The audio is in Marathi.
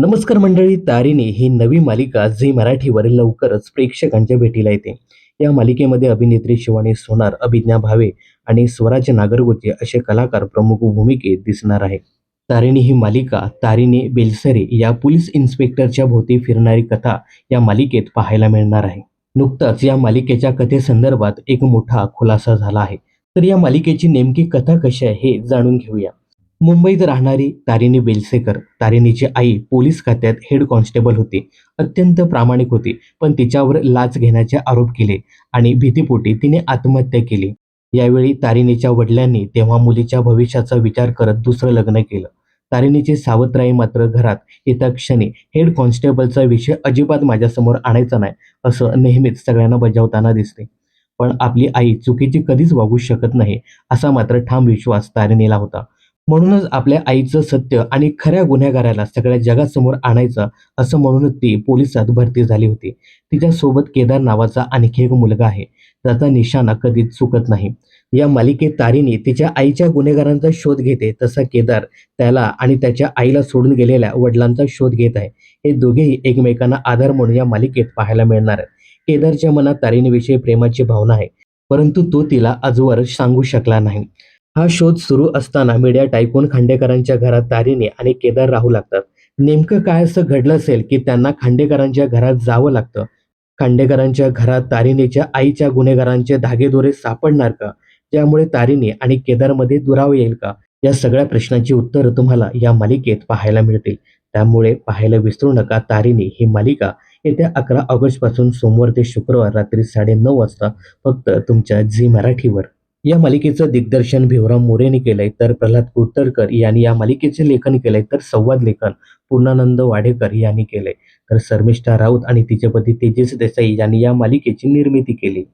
नमस्कार मंडळी तारिणी ही नवी मालिका झी मराठीवर लवकरच प्रेक्षकांच्या भेटीला येते. या मालिकेमध्ये अभिनेत्री शिवानी सोनार अभिज्ञा भावे आणि स्वराज नागरगोचे असे कलाकार प्रमुख भूमिकेत दिसणार आहे तारिणी ही मालिका तारिणी बेलसरे या पोलीस इन्स्पेक्टरच्या भोवती फिरणारी कथा या मालिकेत पाहायला मिळणार आहे. नुकताच या मालिकेच्या कथेसंदर्भात एक मोठा खुलासा झाला आहे. तर या मालिकेची नेमकी कथा कशी आहे हे जाणून घेऊया. मुंबईत राहणारी तारिणी बेलसेकर तारिणीची आई पोलीस खात्यात हेड कॉन्स्टेबल होती. अत्यंत प्रामाणिक होती पण तिच्यावर लाच घेण्याचे आरोप केले आणि भीतीपोटी तिने आत्महत्या केली. यावेळी तारिणीच्या वडिलांनी तेव्हा मुलीच्या भविष्याचा विचार करत दुसरं लग्न केलं. तारिणीची सावत्राई मात्र घरात येत्या क्षणी हेड कॉन्स्टेबलचा विषय अजिबात माझ्यासमोर आणायचा नाही असं नेहमीच सगळ्यांना बजावताना दिसते. पण आपली आई चुकीची कधीच वागू शकत नाही असा मात्र ठाम विश्वास तारिणीला होता. म्हणूनच आपल्या आईचं सत्य आणि खऱ्या गुन्हेगाराला सगळ्या जगासमोर आणायचं असं म्हणून ती पोलिसात भरती झाली होती. तिच्यासोबत केदार नावाचा आणखी एक मुलगा आहे. त्याचा निशाणा कधीच चुकत नाही. या मालिकेत तारीने तिच्या आईच्या गुन्हेगारांचा शोध घेते तसा केदार त्याला आणि त्याच्या आईला सोडून गेलेल्या वडिलांचा शोध घेत आहे. हे दोघेही एकमेकांना आधार म्हणून या मालिकेत पाहायला मिळणार आहे केदारच्या मनात तारीनेविषयी प्रेमाची भावना आहे परंतु तो तिला आजवर सांगू शकला नाही. हा शोध सुरू असताना मीडिया टायकून खांडेकरांच्या घरात तारिणी आणि केदार राहू लागतात. नेमकं काय असं घडलं असेल की त्यांना खांडेकरांच्या घरात जावं लागतं? खांडेकरांच्या घरात तारिणीच्या आईच्या गुन्हेगारांचे धागेदोरे सापडणार का? त्यामुळे तारिणी आणि केदारमध्ये दुराव येईल का? या सगळ्या प्रश्नांची उत्तरं तुम्हाला या मालिकेत पाहायला मिळतील. त्यामुळे पाहायला विसरू नका तारिणी ही मालिका. येत्या अकरा ऑगस्टपासून सोमवार ते शुक्रवार रात्री साडेनऊ वाजता फक्त तुमच्या झी मराठीवर. या मालिकेचं दिग्दर्शन भिवराम मोरेने केलंय तर प्रल्हाद कुलतरकर यांनी या मालिकेचे लेखन केलंय तर संवाद लेखन पूर्णानंद वाडेकर यांनी केलंय. तर शर्मिष्ठा राऊत आणि तिचे पती तेजस देसाई यांनी या मालिकेची निर्मिती केली.